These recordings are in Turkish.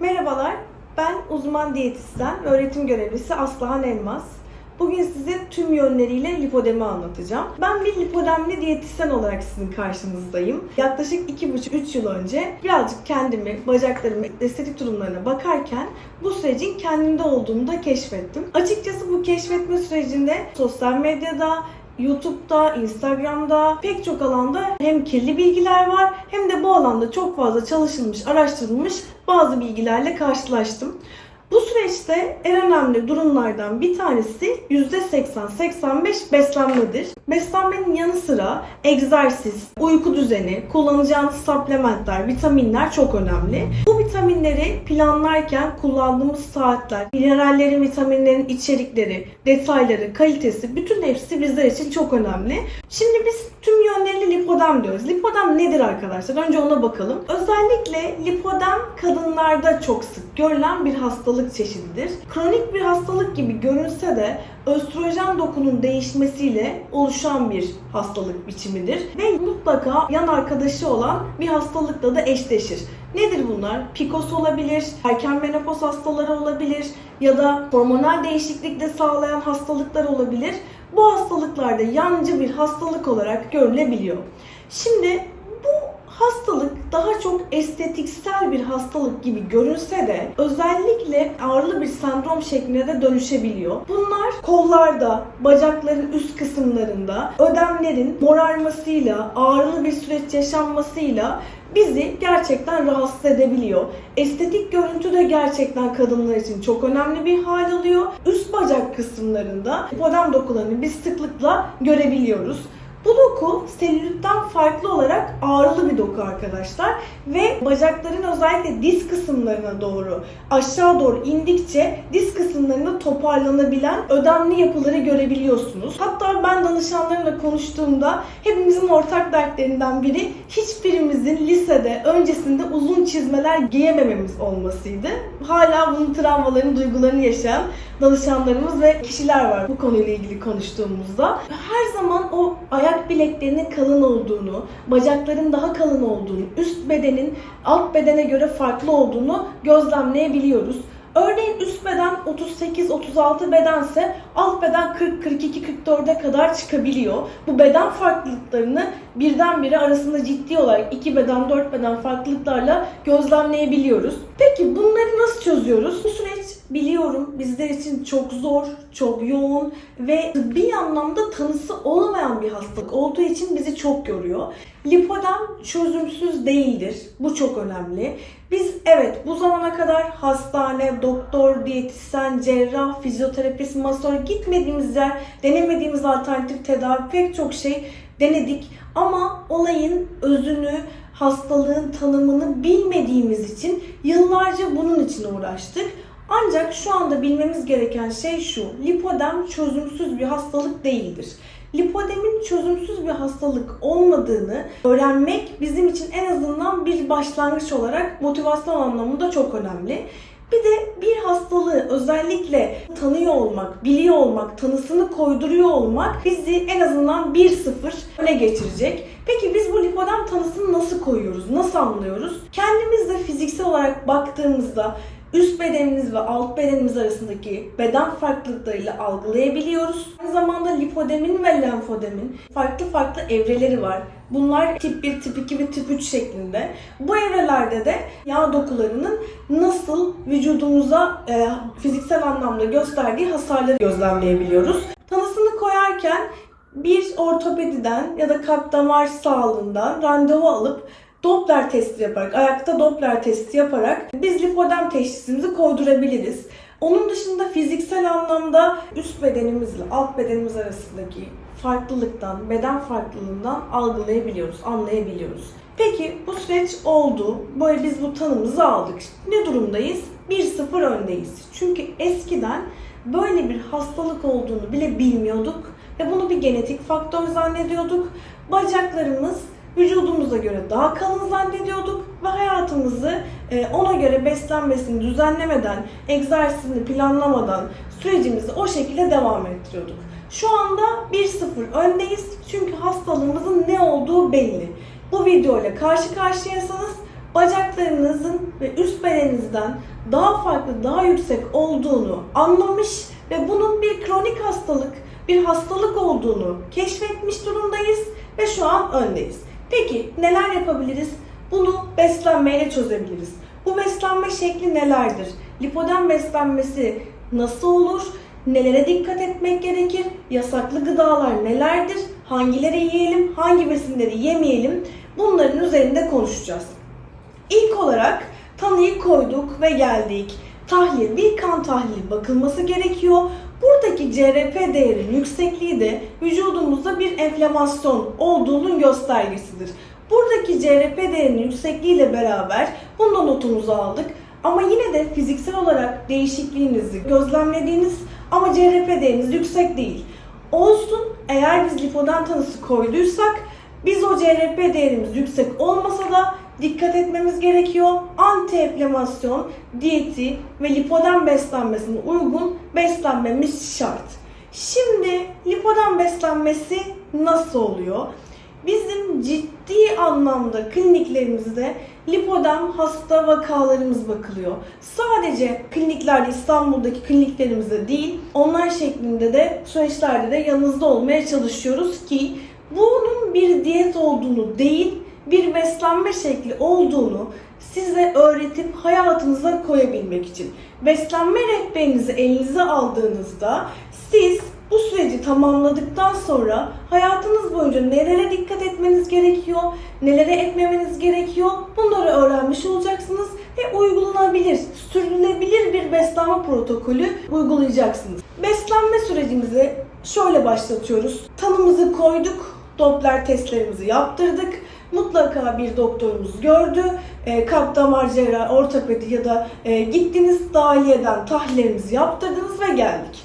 Merhabalar, ben uzman diyetisyen, öğretim görevlisi Aslıhan Elmas. Bugün size tüm yönleriyle lipodemi anlatacağım. Ben bir lipodemli diyetisyen olarak sizin karşınızdayım. Yaklaşık 2,5-3 yıl önce birazcık kendimi, bacaklarımı, estetik durumlarına bakarken bu sürecin kendimde olduğunu da keşfettim. Açıkçası bu keşfetme sürecinde sosyal medyada, YouTube'da, Instagram'da pek çok alanda hem kirli bilgiler var hem de bu alanda çok fazla çalışılmış, araştırılmış bazı bilgilerle karşılaştım. Bu süreçte en önemli durumlardan bir tanesi %80-85 beslenmedir. Beslenmenin yanı sıra egzersiz, uyku düzeni, kullanacağınız supplementler, vitaminler çok önemli. Bu vitaminleri planlarken kullandığımız saatler, minerallerin, vitaminlerin içerikleri, detayları, kalitesi bütün hepsi bizler için çok önemli. Şimdi biz tüm yönleriyle lipodem diyoruz. Lipodem nedir arkadaşlar? Önce ona bakalım. Özellikle lipodem kadınlarda çok sık görülen bir hastalık çeşididir. Kronik bir hastalık gibi görünse de östrojen dokunun değişmesiyle oluşan bir hastalık biçimidir ve mutlaka yan arkadaşı olan bir hastalıkla da eşleşir. Nedir bunlar? PCOS olabilir, erken menopoz hastaları olabilir ya da hormonal değişiklik de sağlayan hastalıklar olabilir. Bu hastalıklarda yancı bir hastalık olarak görülebiliyor. Şimdi hastalık daha çok estetiksel bir hastalık gibi görünse de özellikle ağırlı bir sendrom şeklinde de dönüşebiliyor. Bunlar kollarda, bacakların üst kısımlarında ödemlerin morarmasıyla, ağırlı bir süreç yaşanmasıyla bizi gerçekten rahatsız edebiliyor. Estetik görüntü de gerçekten kadınlar için çok önemli bir hal alıyor. Üst bacak kısımlarında podem dokularını biz sıklıkla görebiliyoruz. Bu doku selülitten farklı olarak ağırlı bir doku arkadaşlar ve bacakların özellikle diz kısımlarına doğru aşağı doğru indikçe diz kısımlarında toparlanabilen ödemli yapıları görebiliyorsunuz. Hatta ben danışanlarımla konuştuğumda hepimizin ortak dertlerinden biri hiçbirimizin lisede öncesinde uzun çizmeler giyemememiz olmasıydı. Hala bunun travmalarını, duygularını yaşayan danışanlarımız ve kişiler var bu konuyla ilgili konuştuğumuzda. Her zaman o ayak bileklerinin kalın olduğunu, bacakların daha kalın olduğunu, üst bedenin alt bedene göre farklı olduğunu gözlemleyebiliyoruz. Örneğin üst beden 38-36 bedense alt beden 40-42-44'e kadar çıkabiliyor. Bu beden farklılıklarını birdenbire arasında ciddi olarak iki beden, dört beden farklılıklarla gözlemleyebiliyoruz. Peki bunları nasıl çözüyoruz? Bu süreç biliyorum bizler için çok zor, çok yoğun ve tıbbi anlamda tanısı olmayan bir hastalık olduğu için bizi çok yoruyor. Lipodem çözümsüz değildir. Bu çok önemli. Biz evet bu zamana kadar hastane, doktor, diyetisyen, cerrah, fizyoterapist, masör gitmediğimiz yer, denemediğimiz alternatif tedavi pek çok şey denedik. Ama olayın özünü, hastalığın tanımını bilmediğimiz için yıllarca bunun için uğraştık. Ancak şu anda bilmemiz gereken şey şu. Lipodem çözümsüz bir hastalık değildir. Lipodemin çözümsüz bir hastalık olmadığını öğrenmek bizim için en azından bir başlangıç olarak motivasyon anlamında çok önemli. Bir de bir hastalığı özellikle tanıyor olmak, biliyor olmak, tanısını koyduruyor olmak bizi en azından 1-0 öne geçirecek. Peki biz bu lipodem tanısını nasıl koyuyoruz, nasıl anlıyoruz? Kendimiz de fiziksel olarak baktığımızda üst bedenimiz ve alt bedenimiz arasındaki beden farklılıklarıyla algılayabiliyoruz. Aynı zamanda lipodemin ve lenfodemin farklı farklı evreleri var. Bunlar tip 1, tip 2 ve tip 3 şeklinde. Bu evrelerde de yağ dokularının nasıl vücudumuza e, fiziksel anlamda gösterdiği hasarları gözlemleyebiliyoruz. Tanısını koyarken bir ortopediden ya da kalp damar sağlığından randevu alıp Doppler testi yaparak, ayakta Doppler testi yaparak biz lipodem teşhisimizi koydurabiliriz. Onun dışında fiziksel anlamda üst bedenimizle alt bedenimiz arasındaki farklılıktan, beden farklılığından algılayabiliyoruz, anlayabiliyoruz. Peki bu süreç oldu. Böyle biz bu tanımızı aldık. Ne durumdayız? 1-0 öndeyiz. Çünkü eskiden böyle bir hastalık olduğunu bile bilmiyorduk ve bunu bir genetik faktör zannediyorduk. Bacaklarımız vücudumuza göre daha kalın zannediyorduk ve hayatımızı e, ona göre beslenmesini düzenlemeden, egzersizini planlamadan sürecimizi o şekilde devam ettiriyorduk. Şu anda 1-0 öndeyiz çünkü hastalığımızın ne olduğu belli. Bu video ile karşı karşıyasanız bacaklarınızın ve üst bedeninizden daha farklı, daha yüksek olduğunu anlamış ve bunun bir kronik hastalık, bir hastalık olduğunu keşfetmiş durumdayız ve şu an öndeyiz. Peki neler yapabiliriz? Bunu beslenmeyle çözebiliriz. Bu beslenme şekli nelerdir? Lipodem beslenmesi nasıl olur? Nelere dikkat etmek gerekir? Yasaklı gıdalar nelerdir? Hangileri yiyelim, hangi besinleri yemeyelim? Bunların üzerinde konuşacağız. İlk olarak tanıyı koyduk ve geldik. Tahlil, bir kan tahlili bakılması gerekiyor. Buradaki CRP değerinin yüksekliği de vücudumuzda bir enflamasyon olduğunun göstergesidir. Buradaki CRP değerinin yüksekliğiyle beraber bunda notumuzu aldık. Ama yine de fiziksel olarak değişikliğinizi gözlemlediğiniz ama CRP değeriniz yüksek değil. Olsun eğer biz lipodem tanısı koyduysak biz o CRP değerimiz yüksek olmasa da dikkat etmemiz gerekiyor. Anti-enflamasyon diyeti ve lipodem beslenmesine uygun beslenmemiz şart. Şimdi lipodem beslenmesi nasıl oluyor? Bizim ciddi anlamda kliniklerimizde lipodem hasta vakalarımız bakılıyor. Sadece kliniklerde İstanbul'daki kliniklerimizde değil, onlar şeklinde de süreçlerde de yanınızda olmaya çalışıyoruz ki bunun bir diyet olduğunu değil, bir beslenme şekli olduğunu size öğretip hayatınıza koyabilmek için. Beslenme rehberinizi elinize aldığınızda siz bu süreci tamamladıktan sonra hayatınız boyunca nelere dikkat etmeniz gerekiyor, nelere etmemeniz gerekiyor bunları öğrenmiş olacaksınız ve uygulanabilir, sürdürülebilir bir beslenme protokolü uygulayacaksınız. Beslenme sürecimizi şöyle başlatıyoruz. Tanımızı koyduk, Doppler testlerimizi yaptırdık. Mutlaka bir doktorumuz gördü. E, kalp damar cerrahı, ortopedi ya da e, gittiniz dahiliyeden tahlillerimizi yaptırdınız ve geldik.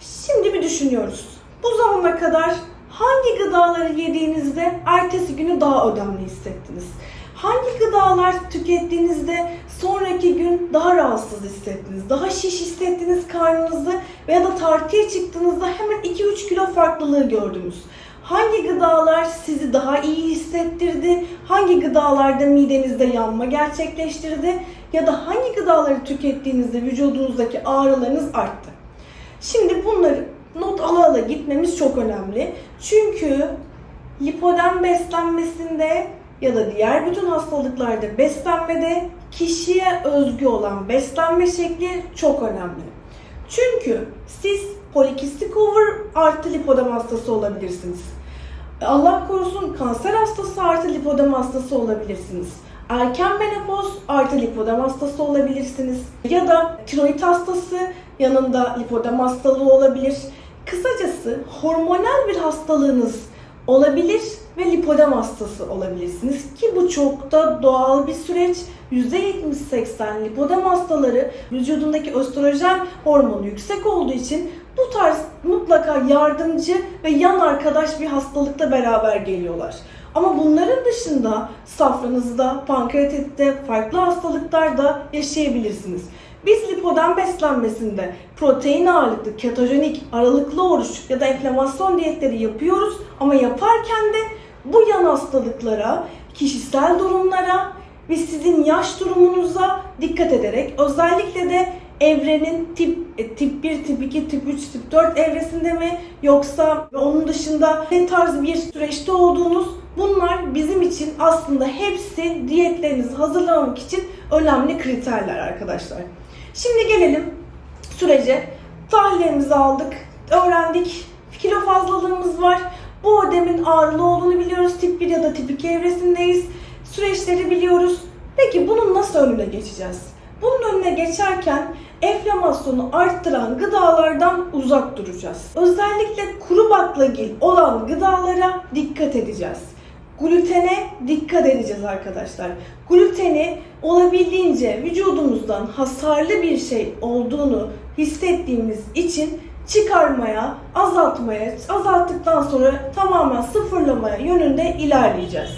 Şimdi bir düşünüyoruz. Bu zamana kadar hangi gıdaları yediğinizde ertesi günü daha ödemli hissettiniz? Hangi gıdalar tükettiğinizde sonraki gün daha rahatsız hissettiniz, daha şiş hissettiniz karnınızı veya da tartıya çıktığınızda hemen 2-3 kilo farklılığı gördünüz? Hangi gıdalar sizi daha iyi hissettirdi? Hangi gıdalarda midenizde yanma gerçekleştirdi? Ya da hangi gıdaları tükettiğinizde vücudunuzdaki ağrılarınız arttı? Şimdi bunları not ala ala gitmemiz çok önemli. Çünkü lipodem beslenmesinde ya da diğer bütün hastalıklarda beslenmede kişiye özgü olan beslenme şekli çok önemli. Çünkü siz polikistik over artı lipodem hastası olabilirsiniz. Allah korusun kanser hastası artı lipodem hastası olabilirsiniz. Erken menopoz artı lipodem hastası olabilirsiniz. Ya da tiroid hastası yanında lipodem hastalığı olabilir. Kısacası hormonal bir hastalığınız olabilir ve lipodem hastası olabilirsiniz ki bu çok da doğal bir süreç. %70-80 lipodem hastaları vücudundaki östrojen hormonu yüksek olduğu için bu tarz mutlaka yardımcı ve yan arkadaş bir hastalıkla beraber geliyorlar. Ama bunların dışında safranızda, pankreatitte, farklı hastalıklarda yaşayabilirsiniz. Biz lipodem beslenmesinde protein ağırlıklı, ketojenik, aralıklı oruç ya da enflamasyon diyetleri yapıyoruz ama yaparken de bu yan hastalıklara, kişisel durumlara ve sizin yaş durumunuza dikkat ederek özellikle de evrenin tip e, tip 1, tip 2, tip 3, tip 4 evresinde mi yoksa onun dışında ne tarz bir süreçte olduğunuz bunlar bizim için aslında hepsi diyetlerinizi hazırlamak için önemli kriterler arkadaşlar. Şimdi gelelim sürece. Tahlillerimizi aldık, öğrendik. Kilo fazlalığımız var. Bu ödemin ağrılı olduğunu biliyoruz. Tip 1 ya da tip 2 evresindeyiz. Süreçleri biliyoruz. Peki bunun nasıl önüne geçeceğiz? Bunun önüne geçerken enflamasyonu arttıran gıdalardan uzak duracağız. Özellikle kuru baklagil olan gıdalara dikkat edeceğiz. Glutene dikkat edeceğiz arkadaşlar. Gluteni olabildiğince vücudumuzdan hasarlı bir şey olduğunu hissettiğimiz için çıkarmaya, azaltmaya, azalttıktan sonra tamamen sıfırlamaya yönünde ilerleyeceğiz.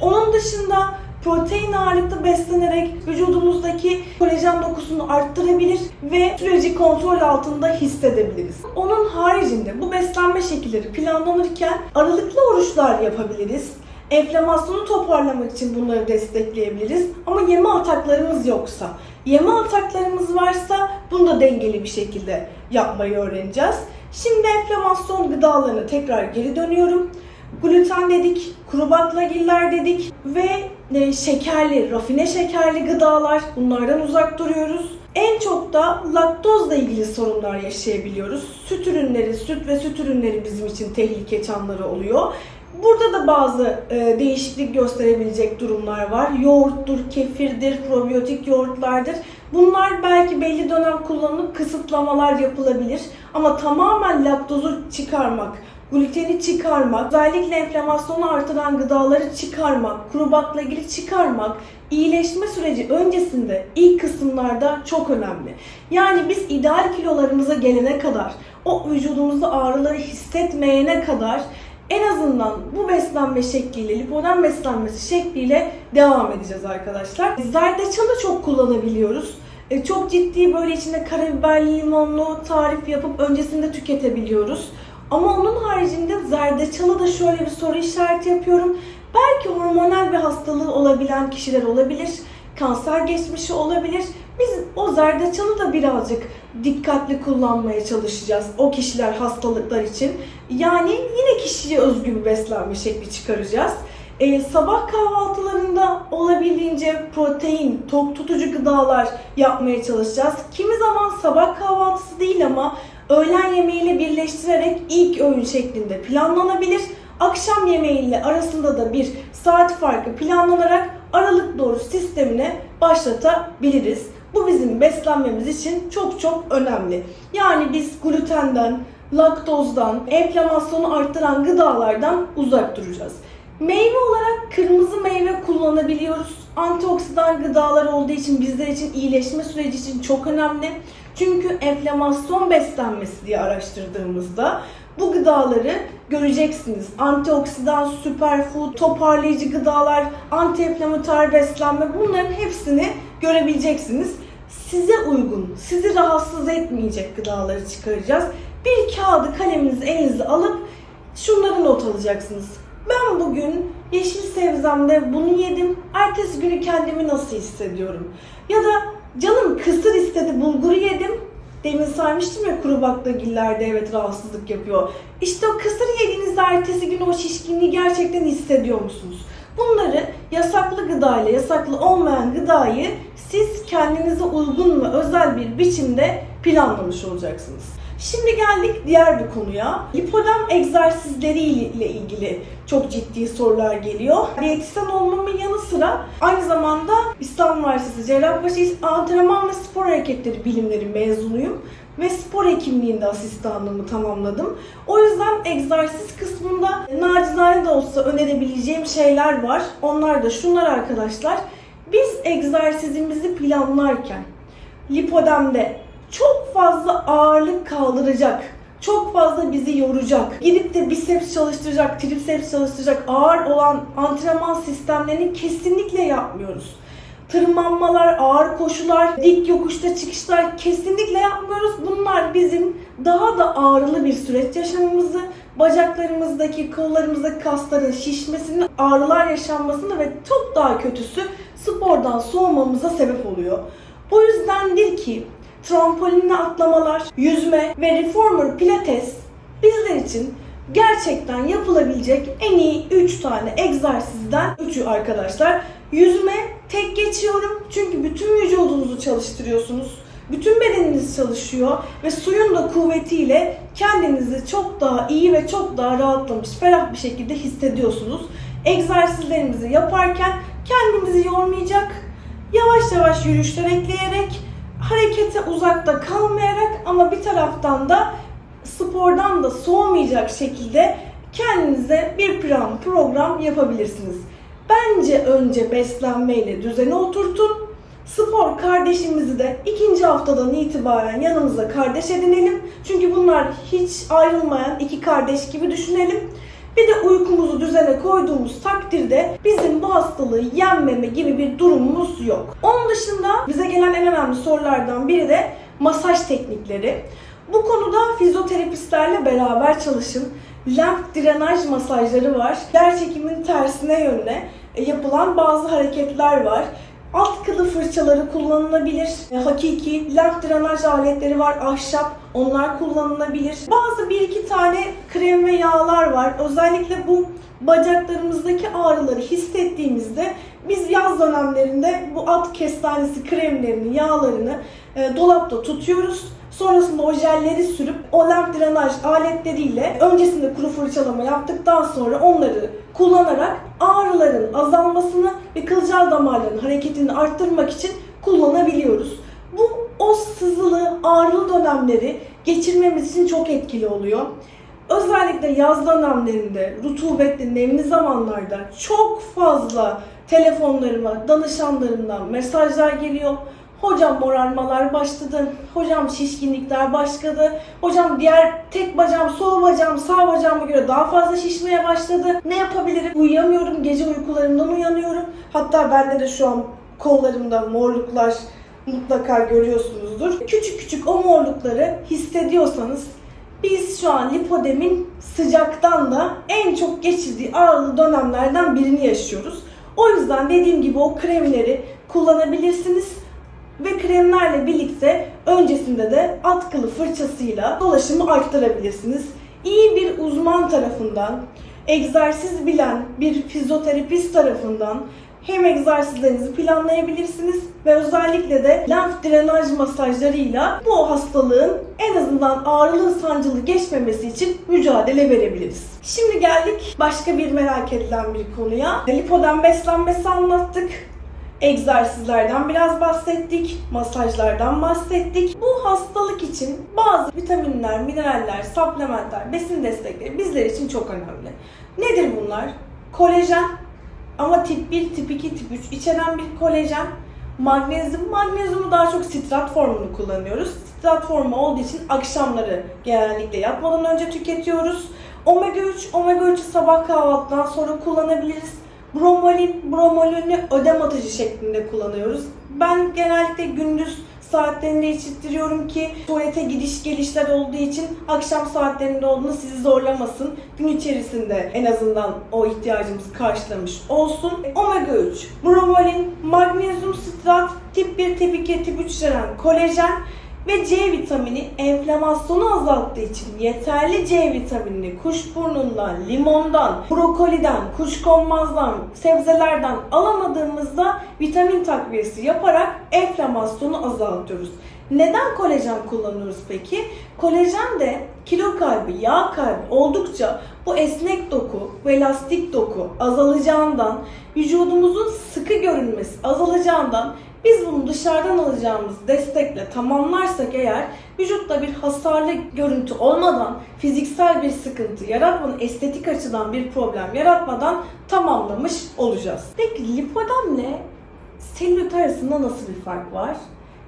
Onun dışında protein ağırlıklı beslenerek vücudumuzdaki kolajen dokusunu arttırabilir ve süreci kontrol altında hissedebiliriz. Onun haricinde bu beslenme şekilleri planlanırken aralıklı oruçlar yapabiliriz. Enflamasyonu toparlamak için bunları destekleyebiliriz. Ama yeme ataklarımız yoksa, yeme ataklarımız varsa bunu da dengeli bir şekilde yapmayı öğreneceğiz. Şimdi enflamasyon gıdalarına tekrar geri dönüyorum. Gluten dedik, kuru baklagiller dedik ve e, şekerli, rafine şekerli gıdalar bunlardan uzak duruyoruz. En çok da laktozla ilgili sorunlar yaşayabiliyoruz. Süt ürünleri, süt ve süt ürünleri bizim için tehlike çanları oluyor. Burada da bazı e, değişiklik gösterebilecek durumlar var. Yoğurttur, kefirdir, probiyotik yoğurtlardır. Bunlar belki belli dönem kullanılıp kısıtlamalar yapılabilir. Ama tamamen laktozu çıkarmak, gluteni çıkarmak, özellikle enflamasyonu artıran gıdaları çıkarmak, kuru baklagili çıkarmak, iyileşme süreci öncesinde ilk kısımlarda çok önemli. Yani biz ideal kilolarımıza gelene kadar, o vücudumuzda ağrıları hissetmeyene kadar en azından bu beslenme şekliyle, lipodem beslenmesi şekliyle devam edeceğiz arkadaşlar. Zerdeçalı çok kullanabiliyoruz. E, Çok ciddi böyle içinde karabiberli limonlu tarif yapıp öncesinde tüketebiliyoruz. Ama onun haricinde zerdeçalı da şöyle bir soru işareti yapıyorum. Belki hormonal bir hastalığı olabilen kişiler olabilir. Kanser geçmişi olabilir. Biz o zerdeçalı da birazcık dikkatli kullanmaya çalışacağız o kişiler hastalıklar için. Yani yine kişiye özgü bir beslenme şekli çıkaracağız. Ee, sabah kahvaltılarında olabildiğince protein, tok tutucu gıdalar yapmaya çalışacağız. Kimi zaman sabah kahvaltısı değil ama öğlen yemeğiyle birleştirerek ilk öğün şeklinde planlanabilir. Akşam yemeğiyle arasında da bir saat farkı planlanarak aralık doğru sistemine başlatabiliriz. Bu bizim beslenmemiz için çok çok önemli. Yani biz glutenden, laktozdan, enflamasyonu arttıran gıdalardan uzak duracağız. Meyve olarak kırmızı meyve kullanabiliyoruz. Antioksidan gıdalar olduğu için bizler için iyileşme süreci için çok önemli. Çünkü enflamasyon beslenmesi diye araştırdığımızda bu gıdaları göreceksiniz. Antioksidan, süperfood, toparlayıcı gıdalar, antiinflamatuar beslenme bunların hepsini görebileceksiniz. Size uygun, sizi rahatsız etmeyecek gıdaları çıkaracağız. Bir kağıdı kaleminizi elinize alıp şunları not alacaksınız. Ben bugün yeşil sebzemde bunu yedim. Ertesi günü kendimi nasıl hissediyorum? Ya da canım kısır istedi bulguru yedim. Demin saymıştım ya kuru baklagillerde evet rahatsızlık yapıyor. İşte o kısır yediğinizde ertesi gün o şişkinliği gerçekten hissediyor musunuz? Bunları yasaklı gıdayla yasaklı olmayan gıdayı siz kendinize uygun ve özel bir biçimde planlamış olacaksınız. Şimdi geldik diğer bir konuya. Lipodem egzersizleri ile ilgili çok ciddi sorular geliyor. Diyetisyen olmamın yanı sıra aynı zamanda İstanbul Üniversitesi Cerrahpaşa Antrenman ve Spor Hareketleri Bilimleri mezunuyum ve spor hekimliğinde asistanlığımı tamamladım. O yüzden egzersiz kısmında nacizane de olsa önerebileceğim şeyler var. Onlar da şunlar arkadaşlar. Biz egzersizimizi planlarken lipodemde çok fazla ağırlık kaldıracak, çok fazla bizi yoracak, gidip de biceps çalıştıracak, triceps çalıştıracak ağır olan antrenman sistemlerini kesinlikle yapmıyoruz. Tırmanmalar, ağır koşular, dik yokuşta çıkışlar kesinlikle yapmıyoruz. Bunlar bizim daha da ağrılı bir süreç yaşamamızı, bacaklarımızdaki, kollarımızdaki kasların şişmesini, ağrılar yaşanmasını ve çok daha kötüsü spordan soğumamıza sebep oluyor. O yüzdendir ki trampolinle atlamalar, yüzme ve reformer pilates bizler için gerçekten yapılabilecek en iyi 3 tane egzersizden 3'ü arkadaşlar. Yüzme tek geçiyorum çünkü bütün vücudunuzu çalıştırıyorsunuz. Bütün bedeniniz çalışıyor ve suyun da kuvvetiyle kendinizi çok daha iyi ve çok daha rahatlamış, ferah bir şekilde hissediyorsunuz. Egzersizlerimizi yaparken kendimizi yormayacak, yavaş yavaş yürüyüşler ekleyerek harekete uzakta kalmayarak ama bir taraftan da spordan da soğumayacak şekilde kendinize bir plan, program yapabilirsiniz. Bence önce beslenmeyle düzene oturtun. Spor kardeşimizi de ikinci haftadan itibaren yanımıza kardeş edinelim. Çünkü bunlar hiç ayrılmayan iki kardeş gibi düşünelim. Bir de uykumuzu düzene koyduğumuz takdirde bizim bu hastalığı yenmeme gibi bir durumumuz yok. Onun dışında bize gelen en önemli sorulardan biri de masaj teknikleri. Bu konuda fizyoterapistlerle beraber çalışın. lenf drenaj masajları var. Yer çekimin tersine yönüne yapılan bazı hareketler var. Alt kılı fırçaları kullanılabilir. E, Hakiki lenf drenaj aletleri var. Ahşap. Onlar kullanılabilir. Bazı bir iki tane krem ve yağlar var. Özellikle bu bacaklarımızdaki ağrıları hissettiğimizde biz yaz dönemlerinde bu at kestanesi kremlerini, yağlarını e, dolapta tutuyoruz. Sonrasında o jelleri sürüp o lenf drenaj aletleriyle öncesinde kuru fırçalama yaptıktan sonra onları kullanarak ağrıların azalmasını ve kılcal damarların hareketini arttırmak için kullanabiliyoruz. Bu o sızılı, ağrılı dönemleri geçirmemiz için çok etkili oluyor. Özellikle yaz dönemlerinde, rutubetli, nemli zamanlarda çok fazla telefonlarıma, danışanlarımdan mesajlar geliyor. Hocam morarmalar başladı, hocam şişkinlikler başladı, hocam diğer tek bacağım, sol bacağım, sağ bacağıma göre daha fazla şişmeye başladı. Ne yapabilirim? Uyuyamıyorum, gece uykularımdan uyanıyorum. Hatta bende de şu an kollarımda morluklar mutlaka görüyorsunuzdur. Küçük küçük o morlukları hissediyorsanız biz şu an lipodemin sıcaktan da en çok geçirdiği ağrılı dönemlerden birini yaşıyoruz. O yüzden dediğim gibi o kremleri kullanabilirsiniz ve kremlerle birlikte öncesinde de at kılı fırçasıyla dolaşımı arttırabilirsiniz. İyi bir uzman tarafından, egzersiz bilen bir fizyoterapist tarafından hem egzersizlerinizi planlayabilirsiniz ve özellikle de lenf drenaj masajlarıyla bu hastalığın en azından ağrılı sancılı geçmemesi için mücadele verebiliriz. Şimdi geldik başka bir merak edilen bir konuya. Lipoden beslenmesi anlattık. Egzersizlerden biraz bahsettik, masajlardan bahsettik. Bu hastalık için bazı vitaminler, mineraller, supplementler, besin destekleri bizler için çok önemli. Nedir bunlar? Kolajen, ama tip 1, tip 2, tip 3 içeren bir kolajen. Magnezyum, magnezyumu daha çok sitrat formunu kullanıyoruz. Sitrat formu olduğu için akşamları genellikle yatmadan önce tüketiyoruz. Omega 3, omega 3'ü sabah kahvaltıdan sonra kullanabiliriz. Bromolin, bromolini ödem atıcı şeklinde kullanıyoruz. Ben genellikle gündüz saatlerinde içirtiyorum ki tuvalete gidiş gelişler olduğu için akşam saatlerinde olduğunu sizi zorlamasın. Gün içerisinde en azından o ihtiyacımızı karşılamış olsun. Omega 3, bromolin, magnezyum sitrat, tip 1, tip 2, tip 3 içeren kolajen ve C vitamini enflamasyonu azalttığı için yeterli C vitaminini kuşburnundan, limondan, brokoliden, kuşkonmazdan, sebzelerden alamadığımızda vitamin takviyesi yaparak enflamasyonu azaltıyoruz. Neden kolajen kullanıyoruz peki? Kolajen de kilo kaybı, yağ kaybı oldukça bu esnek doku ve elastik doku azalacağından, vücudumuzun sıkı görünmesi azalacağından biz bunu dışarıdan alacağımız destekle tamamlarsak eğer vücutta bir hasarlı görüntü olmadan, fiziksel bir sıkıntı yaratmadan, estetik açıdan bir problem yaratmadan tamamlamış olacağız. Peki lipodemle selülit arasında nasıl bir fark var?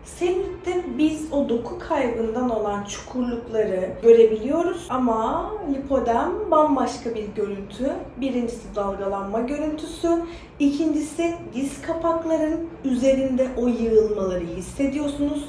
Selülitte biz o doku kaybından olan çukurlukları görebiliyoruz ama lipodem bambaşka bir görüntü. Birincisi dalgalanma görüntüsü, ikincisi diz kapakların üzerinde o yığılmaları hissediyorsunuz.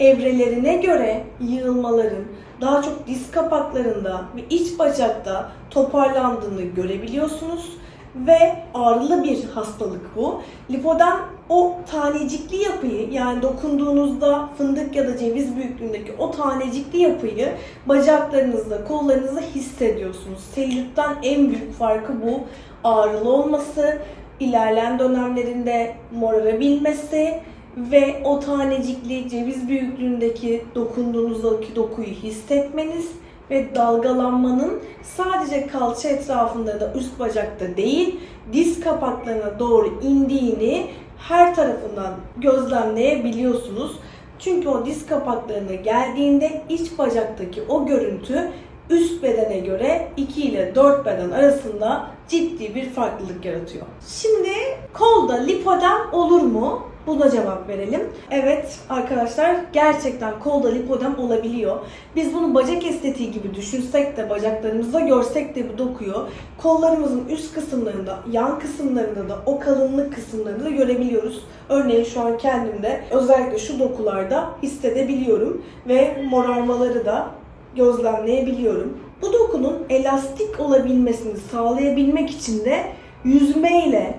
Evrelerine göre yığılmaların daha çok diz kapaklarında ve iç bacakta toparlandığını görebiliyorsunuz ve ağrılı bir hastalık bu. Lipodem o tanecikli yapıyı yani dokunduğunuzda fındık ya da ceviz büyüklüğündeki o tanecikli yapıyı bacaklarınızda, kollarınızda hissediyorsunuz. Selülitten en büyük farkı bu. Ağrılı olması, ilerleyen dönemlerinde morarabilmesi ve o tanecikli ceviz büyüklüğündeki dokunduğunuzdaki dokuyu hissetmeniz ve dalgalanmanın sadece kalça etrafında da üst bacakta değil diz kapaklarına doğru indiğini her tarafından gözlemleyebiliyorsunuz. Çünkü o diz kapaklarına geldiğinde iç bacaktaki o görüntü üst bedene göre 2 ile 4 beden arasında ciddi bir farklılık yaratıyor. Şimdi kolda lipodem olur mu? Buna cevap verelim. Evet arkadaşlar gerçekten kolda lipodem olabiliyor. Biz bunu bacak estetiği gibi düşünsek de bacaklarımızda görsek de bu dokuyu kollarımızın üst kısımlarında, yan kısımlarında da o kalınlık kısımlarında da görebiliyoruz. Örneğin şu an kendimde özellikle şu dokularda hissedebiliyorum ve morarmaları da gözlemleyebiliyorum. Bu dokunun elastik olabilmesini sağlayabilmek için de yüzmeyle,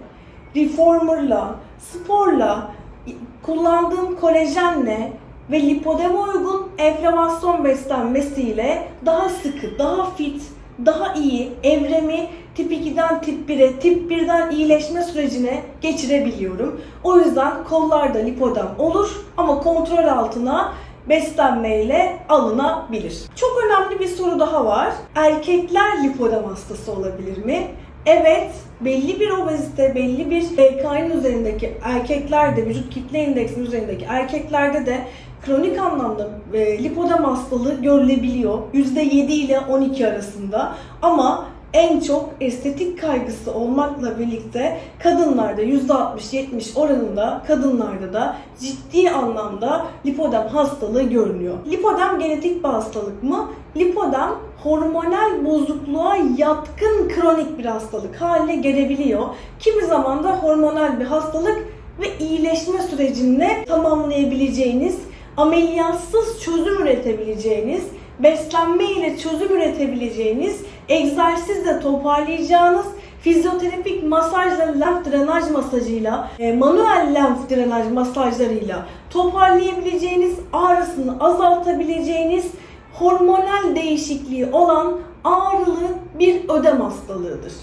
reformerla, sporla, kullandığım kolajenle ve lipodeme uygun enflamasyon beslenmesiyle daha sıkı, daha fit, daha iyi evremi tip 2'den tip 1'e, tip 1'den iyileşme sürecine geçirebiliyorum. O yüzden kollarda lipodem olur ama kontrol altına beslenmeyle alınabilir. Çok önemli bir soru daha var. Erkekler lipodem hastası olabilir mi? Evet, belli bir obezite, belli bir BK'nın üzerindeki erkeklerde, vücut kitle indeksinin üzerindeki erkeklerde de kronik anlamda e, lipodem hastalığı görülebiliyor. %7 ile 12 arasında ama en çok estetik kaygısı olmakla birlikte kadınlarda %60-70 oranında kadınlarda da ciddi anlamda lipodem hastalığı görünüyor. Lipodem genetik bir hastalık mı? Lipodem hormonal bozukluğa yatkın kronik bir hastalık haline gelebiliyor. Kimi zaman da hormonal bir hastalık ve iyileşme sürecinde tamamlayabileceğiniz, ameliyatsız çözüm üretebileceğiniz, beslenme ile çözüm üretebileceğiniz, egzersizle toparlayacağınız, fizyoterapik masajla, lenf drenaj masajıyla, e, manuel lenf drenaj masajlarıyla toparlayabileceğiniz, ağrısını azaltabileceğiniz, hormonal değişikliği olan ağrılı bir ödem hastalığıdır.